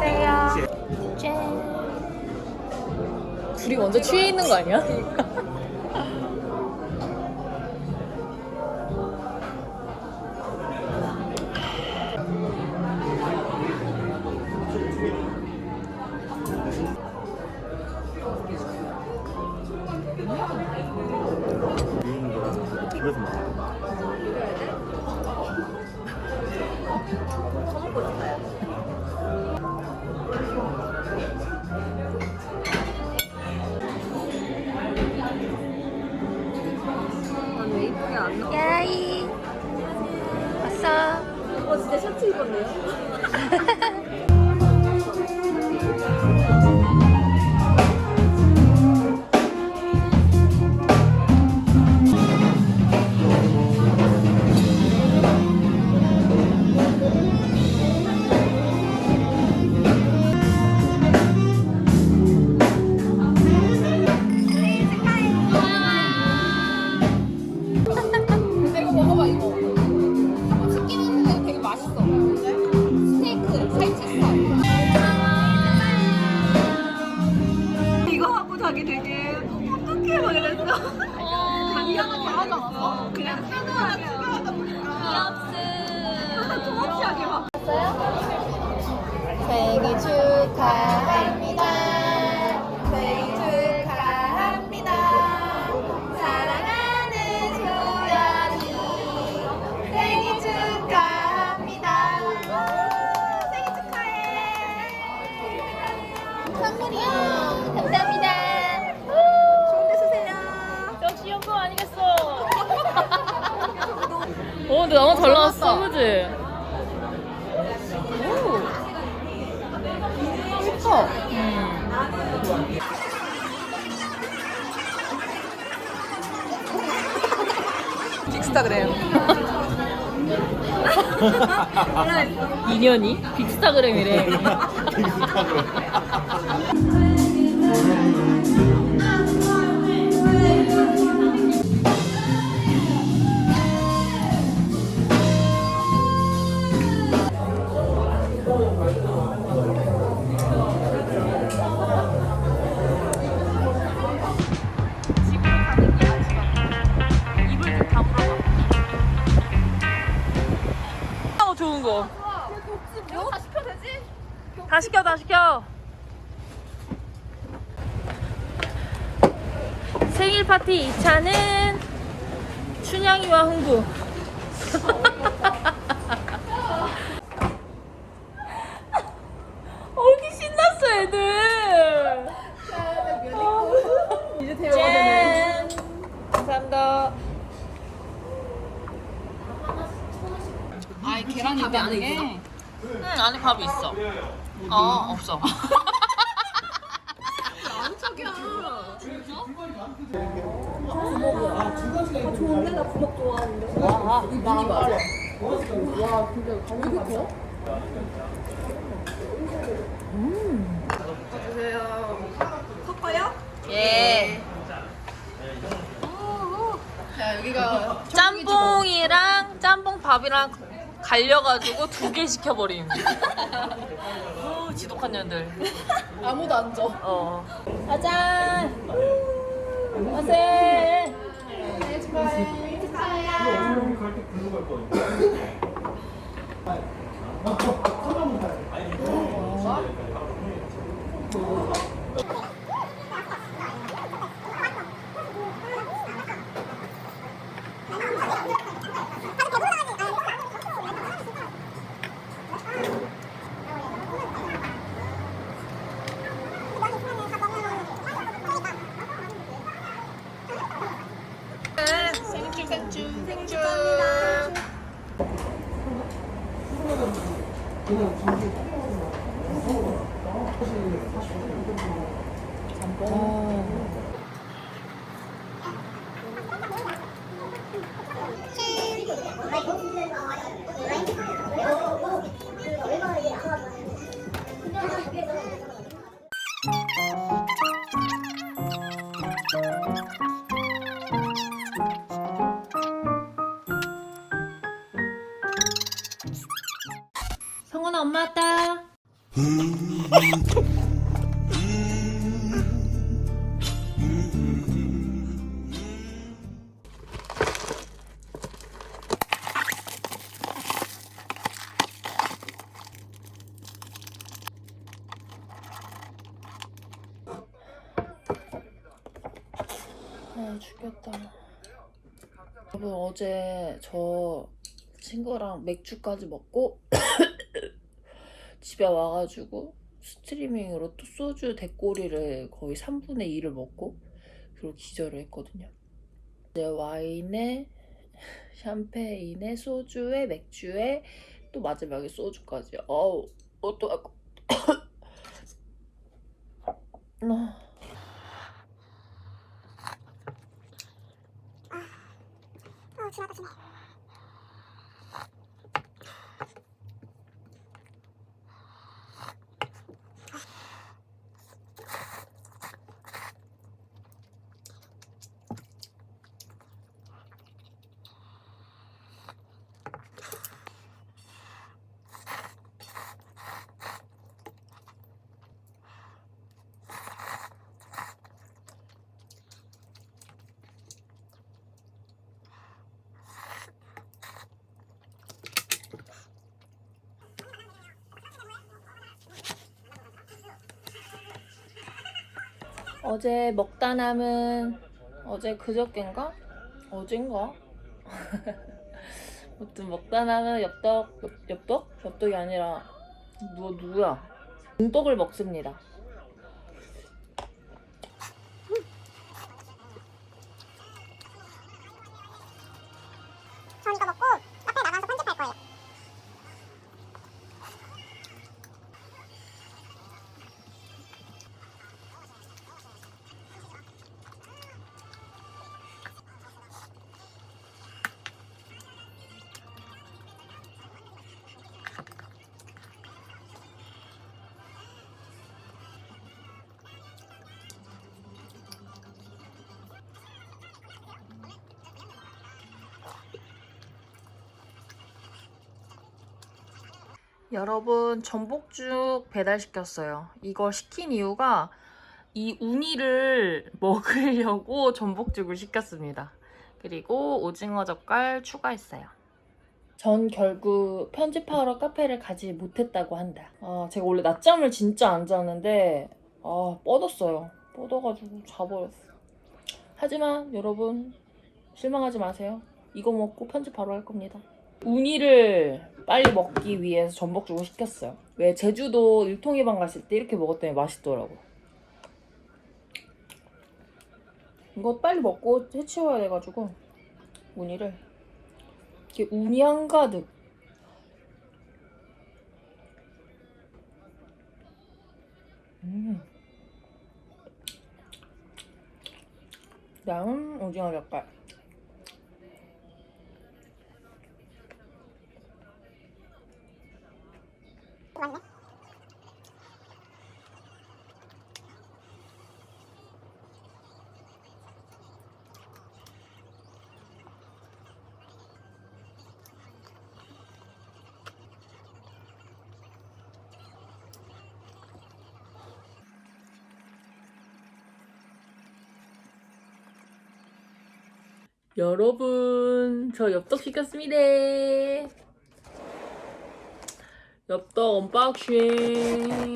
안녕하세요. 둘이 먼저 취해 있는 거 아니야? 아니겠어. 어, 근데 너무 잘 나왔어, 그지? 예뻐. 빅스타그램. 인연이? 빅스타그램이래. 다 시켜, 다 시켜. 생일 파티 2차는 춘향이와 흥부. 어기 신났어, 애들. 이제 대화되네. 짠. 감사합니다. 아이 계란이 밥이 안에 있어. 응, 안에 밥이 있어. 어, 없어. 아무 척이야. 좋은데 나 부먹 좋아하는데. 아, 이 눈이 맞아. 와 근데 왜 이렇게 커? 음. 주세요. 섞어요? 예. 자 여기가 짬뽕이랑 짬뽕 밥이랑 갈려가지고 두 개 시켜버림. 어, 지독한 년들. 아무도 안 줘. 어. 가자. 네 축하해. 축하해. 생축 성훈아 엄마 왔다. 저 친구랑 맥주까지 먹고 집에 와가지고 스트리밍으로 또 소주 대꼬리를 거의 3분의 2를 먹고 그리고 기절을 했거든요. 이제 와인에 샴페인에 소주에 맥주에 또 마지막에 소주까지. 어우 어떡하고. 아. 어제 먹다 남은 어제 그저께인가? 어젠가? 아무튼 먹다 남은 엽떡 엽, 엽떡? 엽떡이 아니라 누, 누구야? 붕떡을 먹습니다 여러분 전복죽 배달시켰어요. 이거 시킨 이유가 이 우니를 먹으려고 전복죽을 시켰습니다. 그리고 오징어 젓갈 추가했어요. 전 결국 편집하러 카페를 가지 못했다고 한다. 아, 제가 원래 낮잠을 진짜 안 자는데 아, 뻗었어요. 뻗어가지고 자버렸어. 하지만 여러분 실망하지 마세요. 이거 먹고 편집 바로 할 겁니다. 우니를 빨리 먹기 위해서 전복죽을 시켰어요. 왜 제주도 일통이방 갔을 때 이렇게 먹었더니 맛있더라고. 이거 빨리 먹고 해치워야 돼가지고 우니를 이렇게 우니 한 가득. 음. 양은 오징어 젓갈. 여러분, 저 엽떡 시켰습니다. 엽떡 언박싱.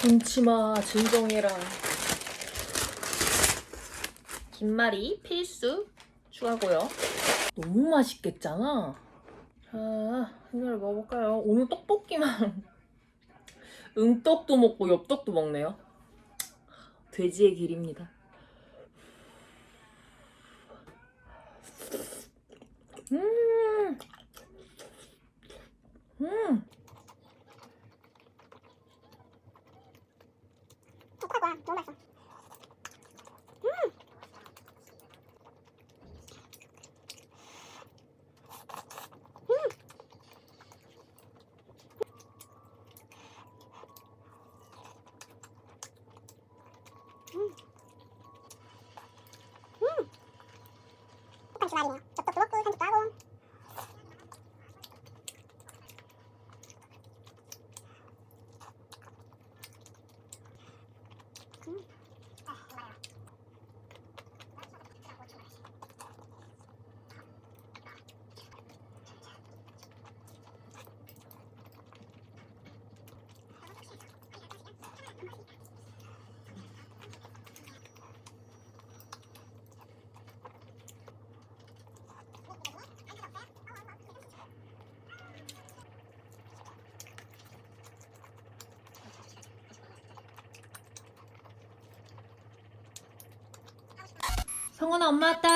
김치마 진정해라. 김말이 필수 추가고요. 너무 맛있겠잖아. 자, 이걸 먹어볼까요? 오늘 떡볶이만 응떡도 먹고 엽떡도 먹네요. 돼지의 길입니다. 음, 음, 거야. 너무 맛있어. 주말이네요. 접속도 먹고 산책도 하고. 성훈아 엄마 왔다.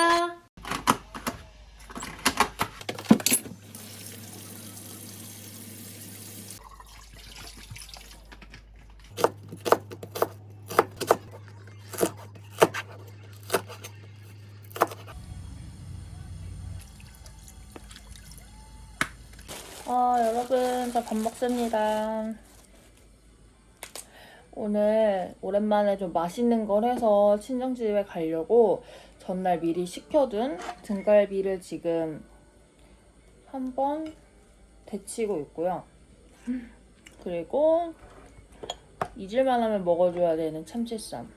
아 여러분 저 밥 먹습니다. 오늘 오랜만에 좀 맛있는 걸 해서 친정집에 가려고 전날 미리 시켜둔 등갈비를 지금 한번 데치고 있고요. 그리고 잊을만 하면 먹어줘야 되는 참치쌈.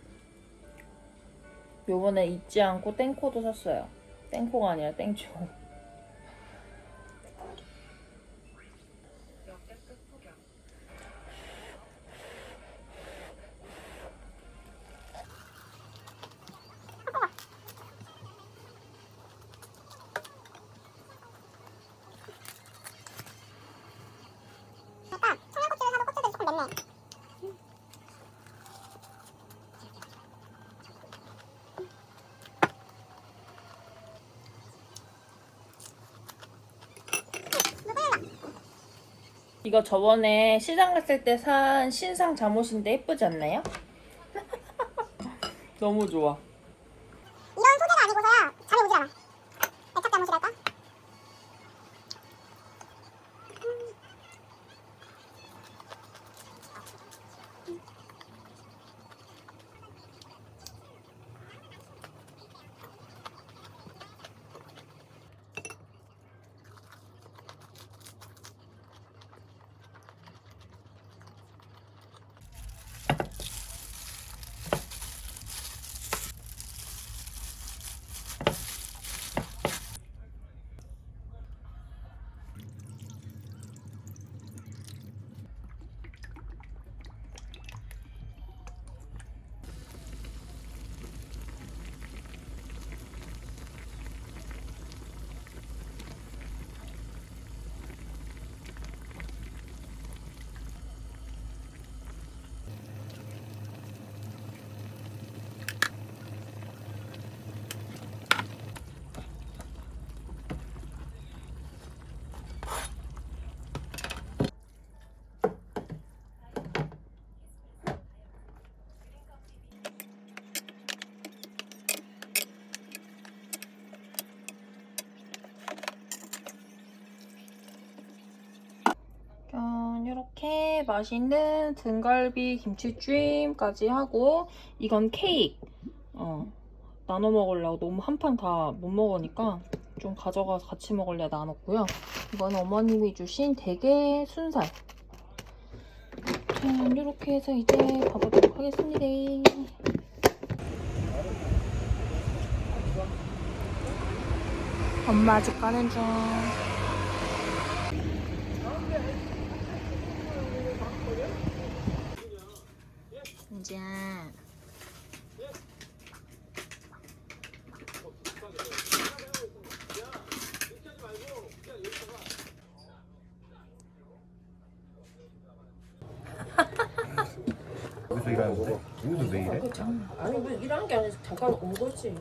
요번에 잊지 않고 땡코도 샀어요. 땡코가 아니라 땡초. 그러니까 청양고추를 사도 고추도 조금 맵네. 이거 저번에 시장 갔을 때 산 신상 잠옷인데 예쁘지 않나요? 너무 좋아. 이런 소재가 아니고서야 잠이 오질 않아. 애착 잠옷이랄까? 짠, 맛있는 등갈비 김치찜까지 하고 이건 케이크. 어, 나눠 먹으려고 너무 한 판 다 못 먹으니까 좀 가져가서 같이 먹을래 나눴고요. 이건 어머님이 주신 대게 순살. 짠, 이렇게 해서 이제 가보도록 하겠습니다. 엄마 아직 가는 중. 이제 일하는데? 여기서 왜 이래? 아니 뭐 일하는 게 아니라 잠깐 온 거지.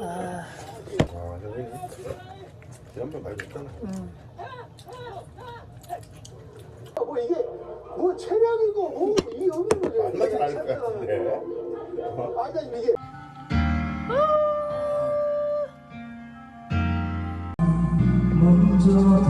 아, 저기 지난번 말고 있잖아. 뭐 먼저 돌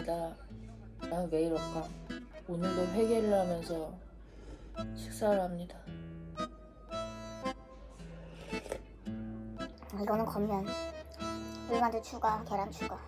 진상입니다. 아, 왜 이럴까? 오늘도 회개를 하면서 식사를 합니다. 이거는 겉면. 물만두 추가, 계란 추가.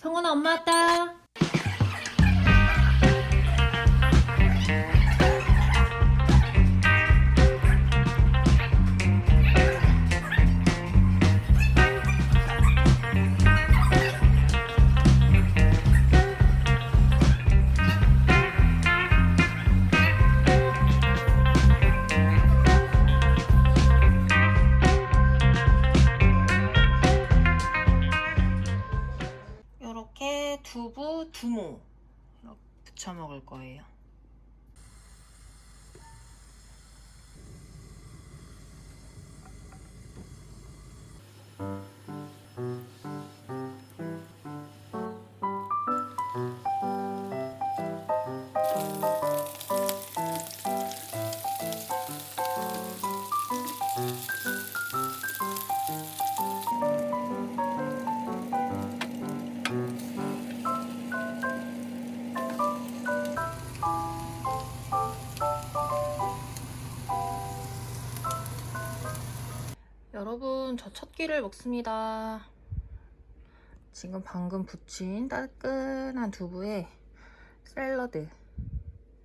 성훈아 엄마 왔다. 부쳐 먹을 거예요. 저 첫 끼를 먹습니다. 지금 방금 부친 따끈한 두부에 샐러드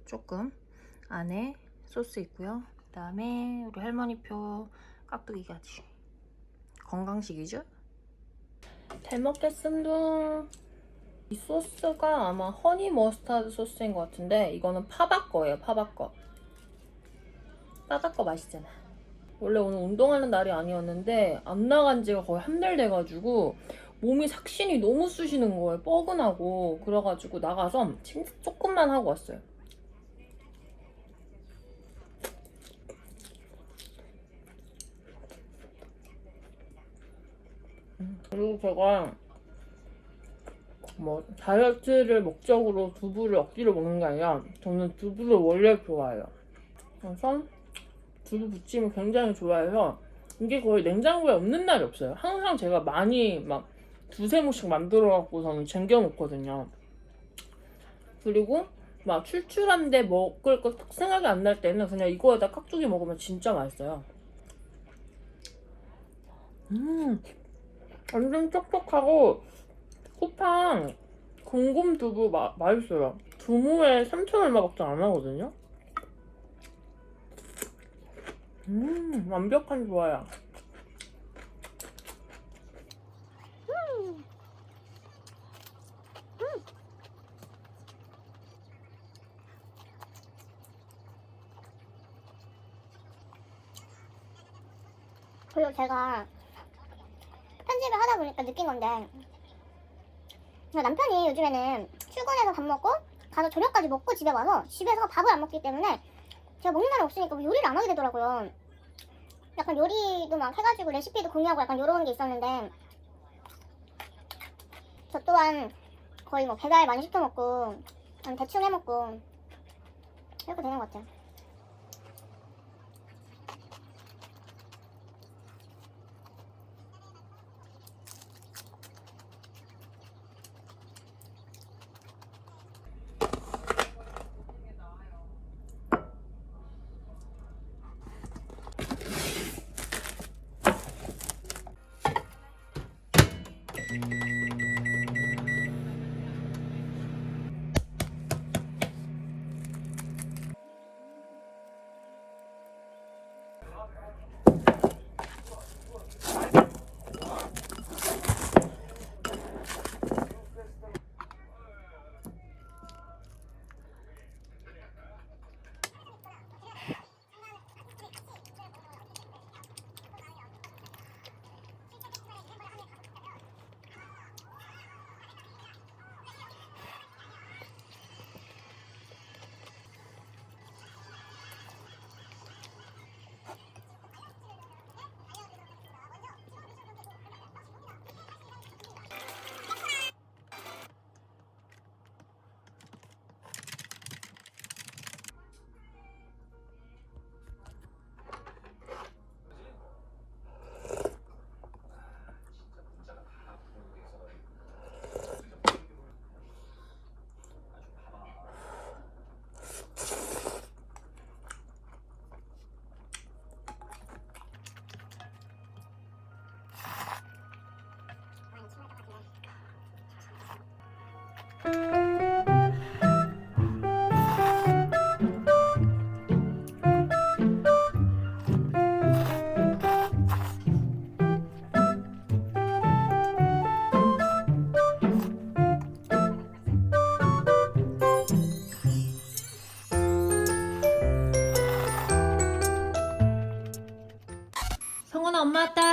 조금 안에 소스 있고요. 그 다음에 우리 할머니표 깍두기 가지. 건강식이죠? 잘 먹겠습니다. 이 소스가 아마 허니 머스타드 소스인 것 같은데 이거는 파박 거예요, 파박 거. 바닥 거 맛있잖아. 원래 오늘 운동하는 날이 아니었는데 안 나간 지가 거의 한 달 돼가지고 몸이 삭신이 너무 쑤시는 거예요. 뻐근하고 그래가지고 나가서 진짜 조금만 하고 왔어요. 음, 그리고 제가 뭐 다이어트를 목적으로 두부를 억지로 먹는 게 아니라 저는 두부를 원래 좋아해요. 그래서 두부 부침을 굉장히 좋아해서 이게 거의 냉장고에 없는 날이 없어요. 항상 제가 많이 막 두세 모씩 만들어 갖고서는 쟁겨 놓거든요. 그리고 막 출출한데 먹을 거 딱 생각이 안 날 때는 그냥 이거에다 깍두기 먹으면 진짜 맛있어요. 음, 완전 촉촉하고 쿠팡 공금 두부 마, 맛있어요. 두부에 3천 얼마밖에 안 하거든요. 음, 완벽한 조화야. 그리고 제가 편집을 하다 보니까 느낀 건데 남편이 요즘에는 출근해서 밥 먹고 가서 저녁까지 먹고 집에 와서 집에서 밥을 안 먹기 때문에 제가 먹는 날이 없으니까 뭐 요리를 안 하게 되더라고요. 약간 요리도 막 해가지고 레시피도 공유하고 약간 요런 게 있었는데 저 또한 거의 뭐 배달 많이 시켜 먹고 대충 해 먹고 이렇게 되는 것 같아요. mata